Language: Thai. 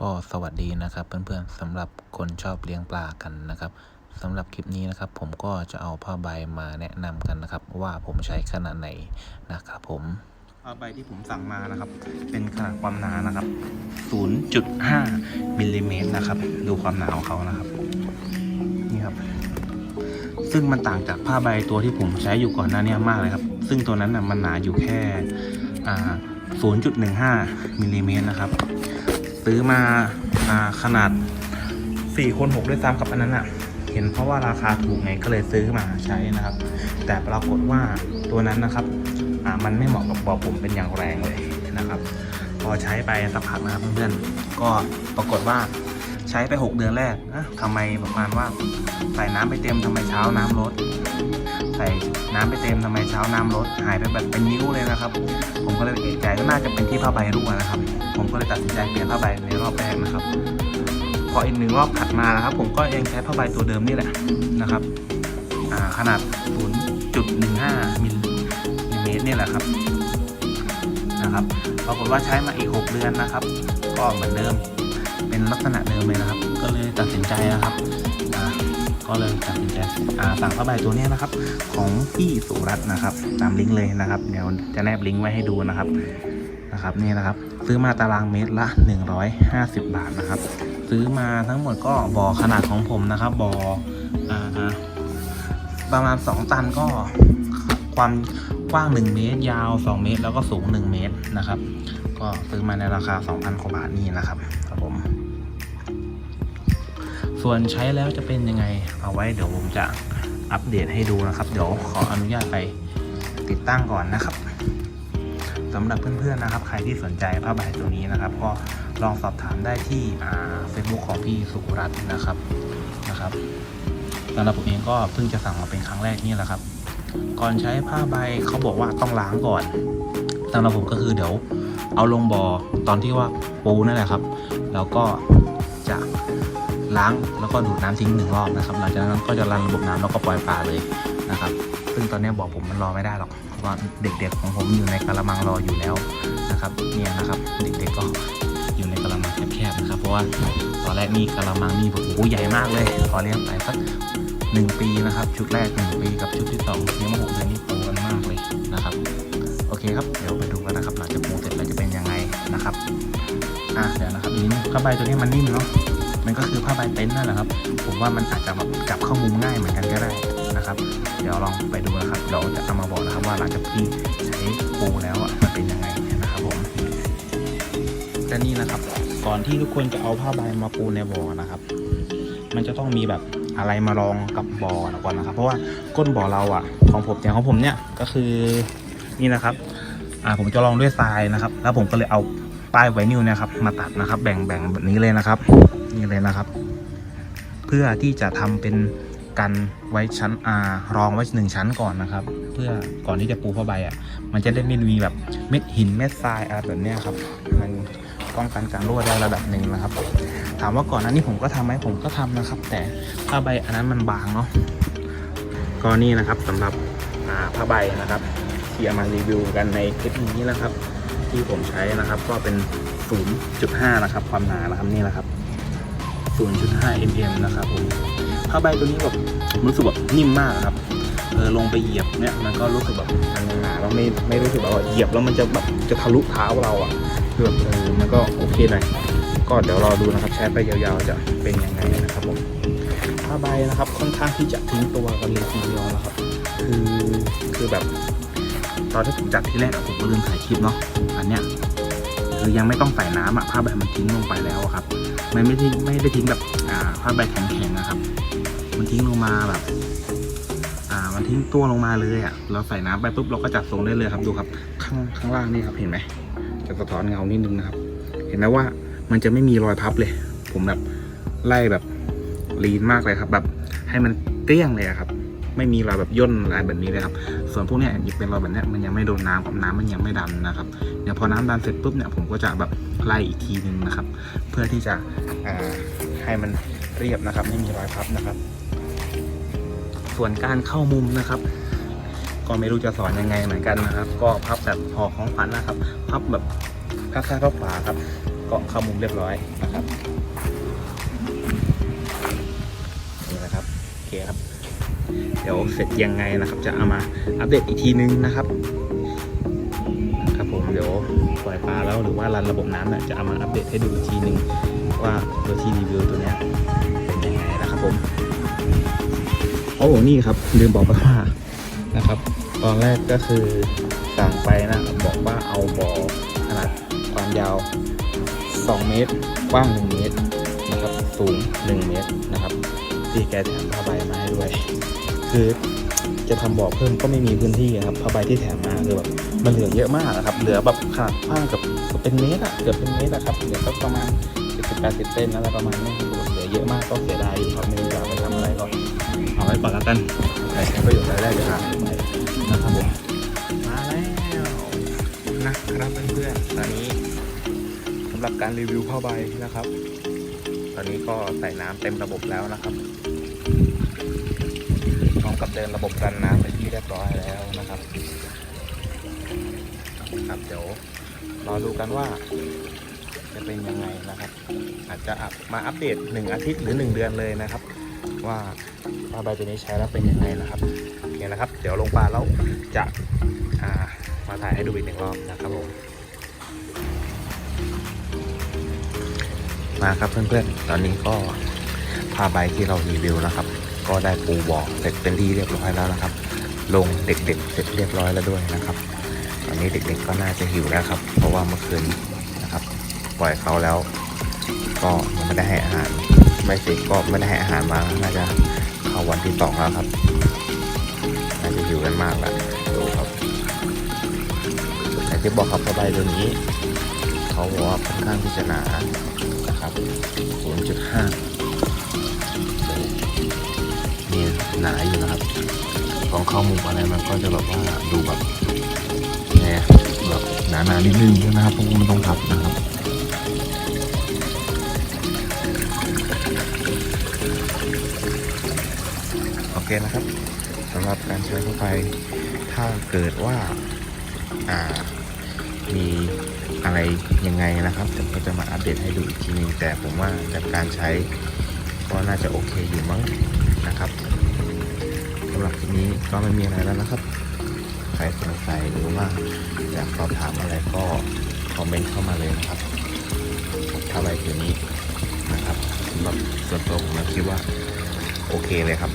ก็สวัสดีนะครับเพื่อนๆสำหรับคนชอบเลี้ยงปลากันนะครับสำหรับคลิปนี้นะครับ ผมก็จะเอาผ้าใบมาแนะนำกันนะครับ ว่าผมใช้ขนาดไหนนะครับผมผ้าใบที่ผมสั่งมานะครับ เป็นขนาดความหนานะครับ 0.5มิลลิเมตรนะครับ ดูความหนาของเขานะครับนี่ครับ ซึ่งมันต่างจากผ้าใบตัวที่ผมใช้อยู่ก่อนหน้านี้มากเลยครับ ซึ่งตัวนั้นนะมันหนาอยู่แค่อ่า0.15มิลลิเมตรนะครับ ซื้อมาอ่าขนาด4คน6ด้วยซ้ำกับอันนั้นอะเห็นเพราะว่าราคาถูกไงก็เลยซื้อมาใช้นะครับ แต่ปรากฏว่าตัวนั้นนะครับอ่ามันไม่เหมาะกับบ่อผมเป็นอย่างแรงเลยนะครับ พอใช้ไปสักพักนะครับเพื่อนๆก็ปรากฏว่า ช้ไป 6 เดือนแรกนะทำไมประมาณว่า ใส่น้ำไปเต็มทำไมเช้าน้ำลด ใส่น้ำไปเต็มทำไมเช้าน้ำลด หายไปแบบเป็นนิ้วเลยนะครับ ผมก็เลยเอะใจก็น่าจะเป็นที่ผ้าใบรั่วนะครับ ผมก็เลยตัดสินใจเปลี่ยนผ้าใบในรอบแรกนะครับ พออีกหนึ่งรอบถัดมานะครับ ผมก็ยังใช้ผ้าใบตัวเดิมนี่แหละนะครับขนาด 0.15มิลลิเมตรนี่แหละครับนะครับ ปรากฏว่าใช้มาอีก 6 เดือนนะครับ ก็เหมือนเดิม เป็นลักษณะเดิมเลยนะครับ ก็เลยตัดสินใจนะครับก็เลยตัดสินใจสั่งผ้าใบตัวนี้นะครับ ของพี่สุรัตน์นะครับ ตามลิงก์เลยนะครับ เดี๋ยวจะแนบลิงก์ไว้ให้ดูนะครับนะครับนี่นะครับ ซื้อมาตารางเมตรละ 150 บาทนะครับ ซื้อมาทั้งหมดก็บ่อขนาดของผมนะครับบ่อประมาณ 2 ตันก็ความกว้าง 1 เมตร ยาว 2 เมตร แล้วก็สูง 1 เมตรนะครับ ก็ซื้อมาในราคา 2,000กว่าบาทนี่นะครับครับผม ส่วนใช้แล้วจะเป็นยังไง เอาไว้เดี๋ยวผมจะอัปเดตให้ดูนะครับ เดี๋ยวขออนุญาตไปติดตั้งก่อนนะครับสำหรับเพื่อนๆนะครับ ใครที่สนใจผ้าใบตัวนี้นะครับ ก็ลองสอบถามได้ที่เฟซบุ๊กของพี่สุรัตน์นะครับนะครับสำหรับผมเองก็เพิ่งจะสั่งมาเป็นครั้งแรกนี่แหละครับ ก่อนใช้ผ้าใบเขาบอกว่าต้องล้างก่อนสำหรับผมก็คือเดี๋ยว เอาลงบอ่อตอนที่ว่าปูนั่นแหละครับ แล้วก็จะล้างแล้วก็ดูดน้ำทิ้งหนึ่งรอบนะครับหลังจากนั้นก็จะรันระบบน้ำแล้วก็ปล่อยปลาเลยนะครับ ซึ่งตอนนี้บอกผมมันรอไม่ได้หรอกเพราะว่าเด็กๆของผมอยู่ในกระมังรออยู่แล้วนะครับเนี่ยนะครับเด็กๆก็อยู่ในกระมังแคบๆนะครับ เพราะว่าตอนแรกนี่กระมังนี่แบบโอ้โหใหญ่มากเลยพอเลี้ยงไปสักหนึ่งปีนะครับ ชุดแรกหนึ่งปีกับชุดที่สองเลี้ยงมาหกเดือนนี่โตกันมากเลยนะครับ โอเคครับ เดี๋ยวไปดูกันนะครับหลังจาก นะครับอะเดี๋ยวนะครับนี้ผ้าใบตัวนี้มันนิ่มเนาะมันก็คือผ้าใบเต็นท์นั่นแหละครับ ผมว่ามันอาจจะแบบจับเข้ามุมง่ายเหมือนกันก็ได้นะครับ เดี๋ยวลองไปดูนะครับเดี๋ยวจะเอามาบอกนะครับว่าหลังจากที่ใช้ปูแล้วอะมันเป็นยังไงนะครับผมและนี่นะครับ ก่อนที่ทุกคนจะเอาผ้าใบมาปูในบ่อนะครับ มันจะต้องมีแบบอะไรมารองกับบ่อก่อนนะครับ เพราะว่าก้นบ่อเราอะ ของผมอย่างของผมเนี่ยก็คือนี่นะครับ อ่าผมจะลองด้วยทรายนะครับ แล้วผมก็เลยเอา ป้ายไวนิลเนี่ยครับ มาตัดนะครับ แบ่งแบ่งแบบนี้เลยนะครับ นี่เลยนะครับ เพื่อที่จะทำเป็นกันไว้ชั้นอารองไว้หนึ่งชั้นก่อนนะครับ เพื่อก่อนที่จะปูผ้าใบอะ มันจะได้ไม่มีแบบเม็ดหินเม็ดทรายอะไรแบบนี้ครับ มันป้องกันการรั่วได้ระดับหนึ่งนะครับ ถามว่าก่อนหน้านี้ผมก็ทำไหมผมก็ทำนะครับ แต่ผ้าใบอันนั้นมันบางเนาะก็นี่นะครับสำหรับผ้าใบนะครับที่เอามารีวิวกันในคลิปนี้นะครับ ที่ผมใช้นะครับ ก็เป็น 0.5 นะครับ ความหนานะครับนี่แหละครับ 0.5 mm นะครับผมผ้าใบตัวนี้แบบรู้สึกแบบนิ่มมากครับเออลงไปเหยียบเนี่ยมันก็รู้สึกแบบมันหนาแล้วไม่ไม่รู้สึกแบบว่าเหยียบแล้วมันจะแบบจะทะลุเท้าเราอะคือแบบเออมันก็โอเคหน่อยก็เดี๋ยวรอดูนะครับใช้ไปยาวๆจะเป็นยังไงนะครับผมผ้าใบนะครับค่อนข้างที่จะทิ้งตัวกันเลยทีเดียวนะครับ คือคือแบบ ตอนที่ผมจัดที่แรกผมก็ลืมถ่ายคลิปเนาะอันเนี้ยคือยังไม่ต้องใส่น้ำอะผ้าใบมันทิ้งลงไปแล้วอะครับ มันไม่ทิ้งไม่ได้ทิ้งแบบอ่าผ้าใบแข็งๆนะครับ มันทิ้งลงมาแบบ อ่า มันทิ้งตัวลงมาเลยอะเราใส่น้ำไปปุ๊บเราก็จัดทรงได้เลยครับดูครับ ข้างข้างล่างนี่ครับเห็นไหมจะสะท้อนเงานิดนึงนะครับ เห็นไหมว่ามันจะไม่มีรอยพับเลย ผมแบบไล่แบบลีนมากเลยครับ แบบให้มันเกลี้ยงเลยครับ ไม่มีรอยแบบย่นอะไรแบบนี้เลยครับ ส่วนพวกนี้ยเป็นรอยแบบนี้มันยังไม่โดนน้ำกับน้ำมันยังไม่ดันนะครับเดี๋ยวพอน้ำดันเสร็จปุ๊บเนี่ยผมก็จะแบบไล่อีกทีหนึ่งนะครับ เพื่อที่จะให้มันเรียบนะครับไม่มีรอยพับนะครับ ส่วนการเข้ามุมนะครับ ก็ไม่รู้จะสอนยังไงเหมือนกันนะครับ ก็พับแบบห่อของขวัญนะครับ พับแบบพับซ้ายพับขวาครับ ก็เข้ามุมเรียบร้อยนะครับนี่นะครับโอเคครับ เดี๋ยวเสร็จยังไงนะครับ จะเอามาอัปเดตอีกทีนึงนะครับครับผมเดี๋ยวปล่อยปลาแล้วหรือว่ารันระบบน้ำเนี่ยจะเอามาอัปเดตให้ดูอีกทีนึงว่าตัวที่รีวิวตัวเนี้ยเป็นยังไงนะครับผมโอ้โหนี่ครับลืมบอกไปว่านะครับ ตอนแรกก็คือสั่งไปนะบอกว่าเอาบ่อขนาดความยาว 2 เมตร กว้าง 1 เมตรนะครับสูง 1 เมตรนะครับ ที่แกแถมผ้าใบมาให้ด้วย คือจะทำบ่อเพิ่มก็ไม่มีพื้นที่ครับผ้าใบที่แถมมาคือแบบมันเหลือเยอะมากอะครับ เหลือแบบขนาดกว้างกับเป็นเมตรอะเกือบเป็นเมตรอะครับเหลือก็ประมาณ70 80เซนอะไรประมาณนี้คือแบบเหลือเยอะมากก็เสียดายอยู่ครับไม่รู้จะเอาไปทำอะไรก็เอาไว้ก่อนแล้วกันใครใช้ประโยชน์อะไรได้จะหาไปนะครับผมมาแล้วนะครับเพื่อนๆตอนนี้สำหรับการรีวิวผ้าใบนะครับ ตอนนี้ก็ใส่น้ำเต็มระบบแล้วนะครับพร้อม กับเดินระบบกันน้ำไปที่เรียบร้อยแล้วนะครับครับเดี๋ยวรอดูกันว่า จะเป็นยังไงนะครับ อาจจะมาอัปเดต1อาทิตย์หรือ1เดือนเลยนะครับ ว่าว่าใบตัวนี้ใช้แล้วเป็นยังไงนะครับโอเคนะครับ เดี๋ยวลงปลาแล้วจะามาถ่ายให้ดูอีกหนึ่งรอบนะครับผมมาครับเพื่อนๆ ตอนนี้ก็ผ้าใบที่เรารีวิวนะครับ ก็ได้ปูบ่อเสร็จเป็นที่เรียบร้อยแล้วนะครับ ลงเด็กๆเสร็จเรียบร้อยแล้วด้วยนะครับ ตอนนี้เด็กๆก็น่าจะหิวแล้วครับ เพราะว่าเมื่อคืนนะครับ ปล่อยเขาแล้ว ก็ไม่ได้ให้อาหารไม่สิก็ไม่ได้ให้อาหารมาน่าจะเข้าวันที่สองแล้วครับน่าจะหิวกันมากแล้วดูครับแต่ที่บอกครับสบายตัวนี้ เขาบอกว่าค่อนข้างที่จะหนานะครับ0.5 นี่หนาอยู่นะครับของเข้ามุมอะไรมันก็จะแบบว่าดูแบบไงอะแบบหนาๆนิดนึงนะครับเพราะว่ามันต้องทับนะครับโอเคนะครับสำหรับการใช้เข้าไปถ้าเกิดว่าอ่ามีอะไรยังไงนะครับผมก็จะมาอัปเดตให้ดูอีกทีนึงแต่ผมว่าจากการใช้ก็น่าจะโอเคอยู่มั้ง นะครับสำหรับทีนี้ก็ไม่มีอะไรแล้วนะครับ ใครสงสัยหรือว่าอยากสอบถามอะไรก็คอมเมนต์เข้ามาเลยนะครับถ้าอะไรตัวนี้นะครับสำหรับส่วนตัวผมคิดว่าโอเคเลยครับ